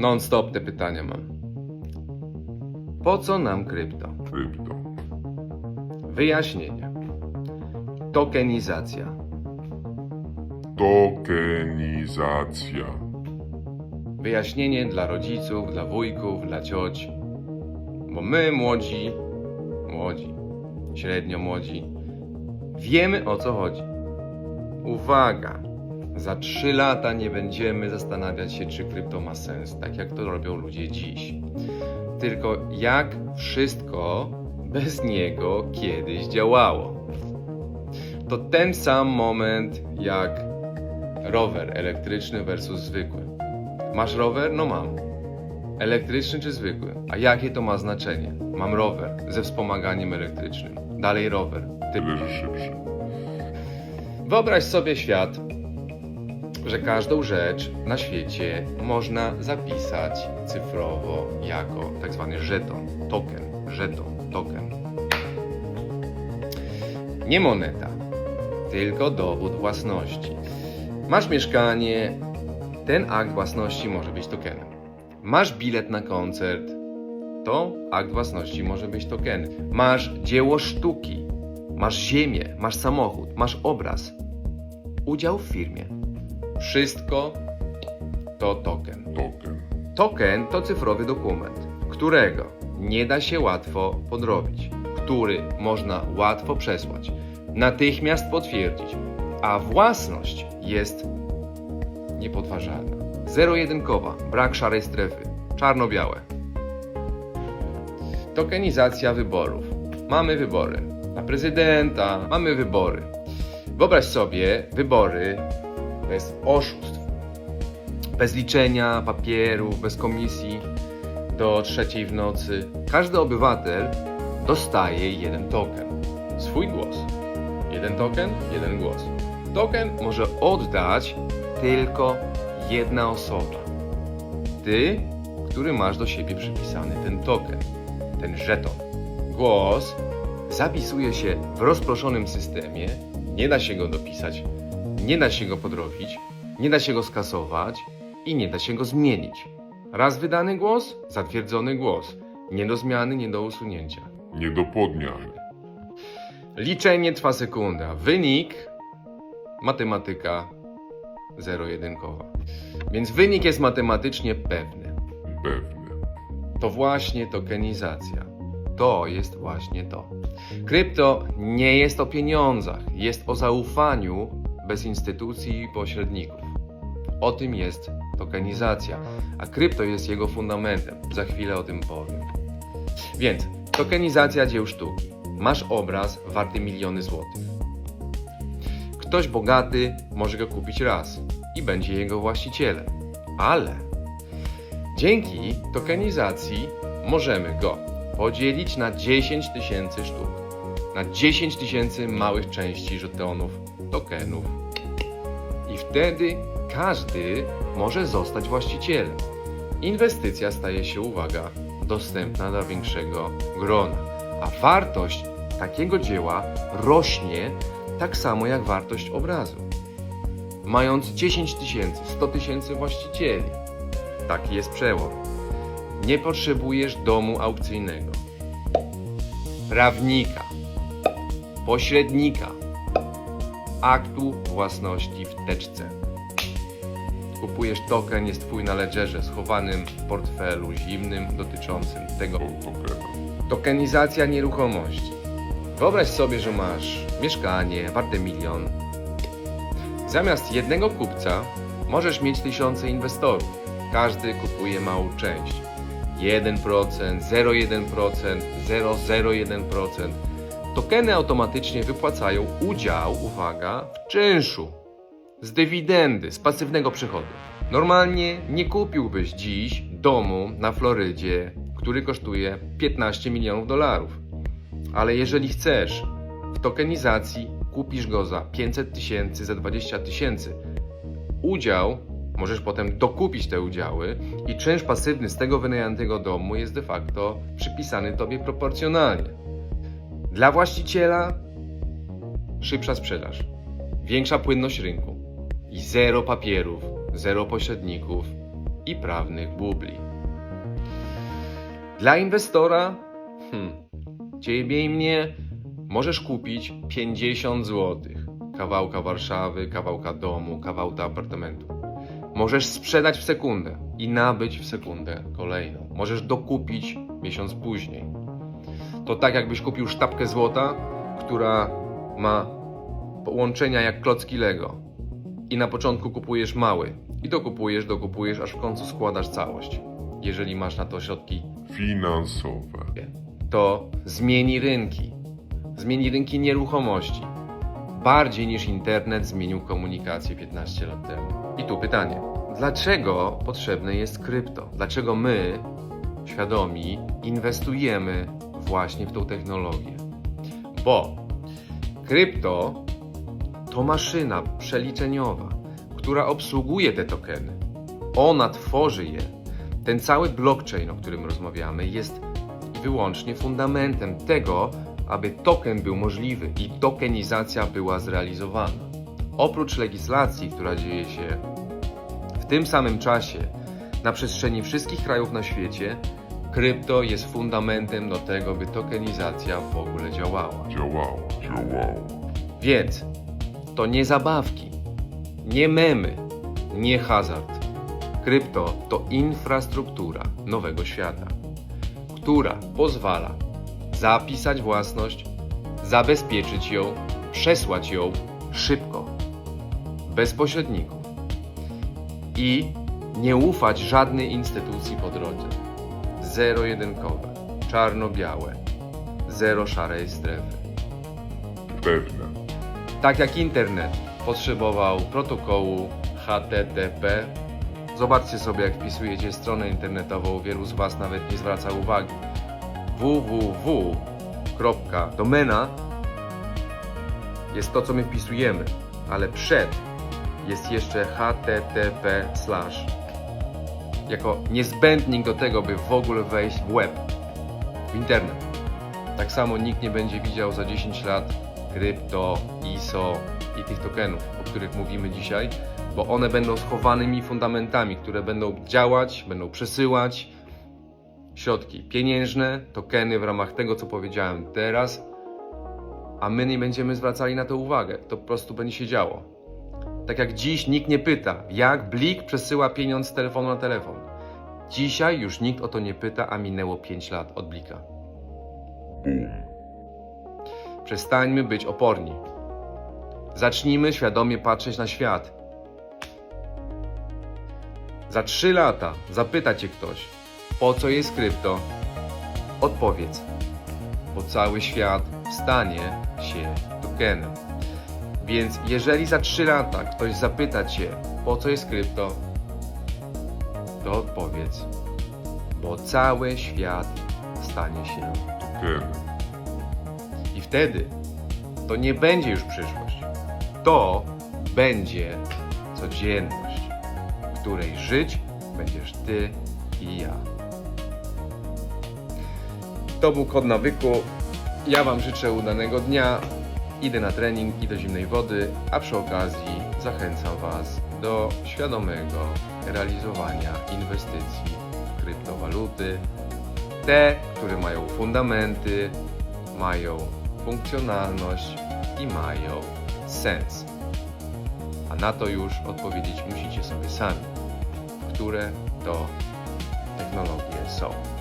Non-stop te pytania mam. Po co nam krypto? Krypto. Wyjaśnienie. Tokenizacja. Tokenizacja. Wyjaśnienie dla rodziców, dla wujków, dla cioć. Bo my, młodzi, młodzi, średnio młodzi, wiemy o co chodzi. Uwaga! Za 3 lata nie będziemy zastanawiać się, czy krypto ma sens, tak jak to robią ludzie dziś. Tylko jak wszystko bez niego kiedyś działało. To ten sam moment jak rower elektryczny versus zwykły. Masz rower? No mam. Elektryczny czy zwykły? A jakie to ma znaczenie? Mam rower ze wspomaganiem elektrycznym. Dalej rower. Ty... Tyle, że szybszy. Wyobraź sobie świat, że każdą rzecz na świecie można zapisać cyfrowo jako tak zwany żeton, token, żeton, token. Nie moneta, tylko dowód własności. Masz mieszkanie, ten akt własności może być tokenem. Masz bilet na koncert, to akt własności może być tokenem. Masz dzieło sztuki, masz ziemię, masz samochód, masz obraz, udział w firmie. Wszystko to token. Token. Token to cyfrowy dokument, którego nie da się łatwo podrobić, który można łatwo przesłać, natychmiast potwierdzić, a własność jest niepodważalna. Zero-jedynkowa, brak szarej strefy, czarno-białe. Tokenizacja wyborów. Mamy wybory. Na prezydenta mamy wybory. Wyobraź sobie wybory bez oszustw bez liczenia papierów, bez komisji do trzeciej w nocy. Każdy obywatel dostaje jeden token. Swój głos. Jeden token, jeden głos. Token może oddać tylko jedna osoba. Ty, który masz do siebie przypisany ten token, ten żeton. Głos zapisuje się w rozproszonym systemie, nie da się go dopisać, nie da się go podrobić, nie da się go skasować i nie da się go zmienić. Raz wydany głos, zatwierdzony głos. Nie do zmiany, nie do usunięcia. Nie do podmiany. Liczenie trwa sekunda. Wynik matematyka zero-jedynkowa. Więc wynik jest matematycznie pewny. Pewny. To właśnie tokenizacja. To jest właśnie to. Krypto nie jest o pieniądzach, jest o zaufaniu bez instytucji i pośredników. O tym jest tokenizacja, a krypto jest jego fundamentem. Za chwilę o tym powiem. Więc tokenizacja dzieł sztuki. Masz obraz warty miliony złotych. Ktoś bogaty może go kupić raz i będzie jego właścicielem. Ale dzięki tokenizacji możemy go podzielić na 10 tysięcy sztuk. Na 10 tysięcy małych części żetonów, tokenów. I wtedy każdy może zostać właścicielem. Inwestycja staje się, uwaga, dostępna dla większego grona, a wartość takiego dzieła rośnie tak samo jak wartość obrazu. Mając 10 tysięcy, 100 tysięcy właścicieli, taki jest przełom. Nie potrzebujesz domu aukcyjnego, prawnika, pośrednika, aktu własności w teczce. Kupujesz token, jest twój na ledgerze schowanym w portfelu zimnym dotyczącym tego. Tokenizacja nieruchomości. Wyobraź sobie, że masz mieszkanie warte milion. Zamiast jednego kupca możesz mieć tysiące inwestorów. Każdy kupuje małą część. 1%, 0,1%, 0,01%. Tokeny automatycznie wypłacają udział, uwaga, w czynszu z dywidendy, z pasywnego przychodu. Normalnie nie kupiłbyś dziś domu na Florydzie, który kosztuje 15 milionów dolarów. Ale jeżeli chcesz w tokenizacji, kupisz go za 500 tysięcy, za 20 tysięcy. Udział możesz potem dokupić te udziały i czynsz pasywny z tego wynajętego domu jest de facto przypisany tobie proporcjonalnie. Dla właściciela szybsza sprzedaż, większa płynność rynku i zero papierów, zero pośredników, i prawnych bubli. Dla inwestora, hmm, ciebie i mnie, możesz kupić 50 zł. Kawałka Warszawy, kawałka domu, kawałka apartamentu. Możesz sprzedać w sekundę i nabyć w sekundę kolejną. Możesz dokupić miesiąc później. To tak jakbyś kupił sztabkę złota, która ma połączenia jak klocki Lego. I na początku kupujesz mały. I dokupujesz, dokupujesz, aż w końcu składasz całość. Jeżeli masz na to środki Finansowe. to zmieni rynki. Zmieni rynki nieruchomości. Bardziej niż internet zmienił komunikację 15 lat temu. I tu pytanie. Dlaczego potrzebne jest krypto? Dlaczego my, świadomi, inwestujemy właśnie w tą technologię? Bo krypto to maszyna przeliczeniowa, która obsługuje te tokeny. Ona tworzy je. Ten cały blockchain, o którym rozmawiamy, jest wyłącznie fundamentem tego, aby token był możliwy i tokenizacja była zrealizowana. Oprócz legislacji, która dzieje się w tym samym czasie na przestrzeni wszystkich krajów na świecie, krypto jest fundamentem do tego, by tokenizacja w ogóle działała. Działało, działało. Więc to nie zabawki, nie memy, nie hazard. Krypto to infrastruktura nowego świata, która pozwala zapisać własność, zabezpieczyć ją, przesłać ją szybko, bez pośredników i nie ufać żadnej instytucji po drodze. Zero-jedynkowe, czarno-białe, zero szarej strefy. Pewne. Tak jak internet potrzebował protokołu HTTP. Zobaczcie sobie, jak wpisujecie stronę internetową, wielu z Was nawet nie zwraca uwagi. www. Domena jest to, co my wpisujemy, ale przed jest jeszcze HTTP slash jako niezbędnik do tego, by w ogóle wejść w web, w internet. Tak samo nikt nie będzie widział za 10 lat krypto, ISO i tych tokenów, o których mówimy dzisiaj, bo one będą schowanymi fundamentami, które będą działać, będą przesyłać środki pieniężne, tokeny w ramach tego, co powiedziałem teraz, a my nie będziemy zwracali na to uwagę. To po prostu będzie się działo. Tak jak dziś nikt nie pyta, jak Blik przesyła pieniądz z telefonu na telefon. Dzisiaj już nikt o to nie pyta, a minęło 5 lat od Blika. Przestańmy być oporni. Zacznijmy świadomie patrzeć na świat. Za 3 lata zapyta cię ktoś, po co jest krypto? Odpowiedz, bo cały świat stanie się tokenem. Więc jeżeli za 3 lata ktoś zapyta cię, po co jest krypto, to odpowiedz, bo cały świat stanie się Tokenem. i wtedy to nie będzie już przyszłość. To będzie codzienność, w której żyć będziesz ty i ja. To był kod nawyku. Ja Wam życzę udanego dnia. Idę na trening i do zimnej wody, a przy okazji zachęcam Was do świadomego realizowania inwestycji w kryptowaluty. Te, które mają fundamenty, mają funkcjonalność i mają sens. A na to już odpowiedzieć musicie sobie sami, które to technologie są.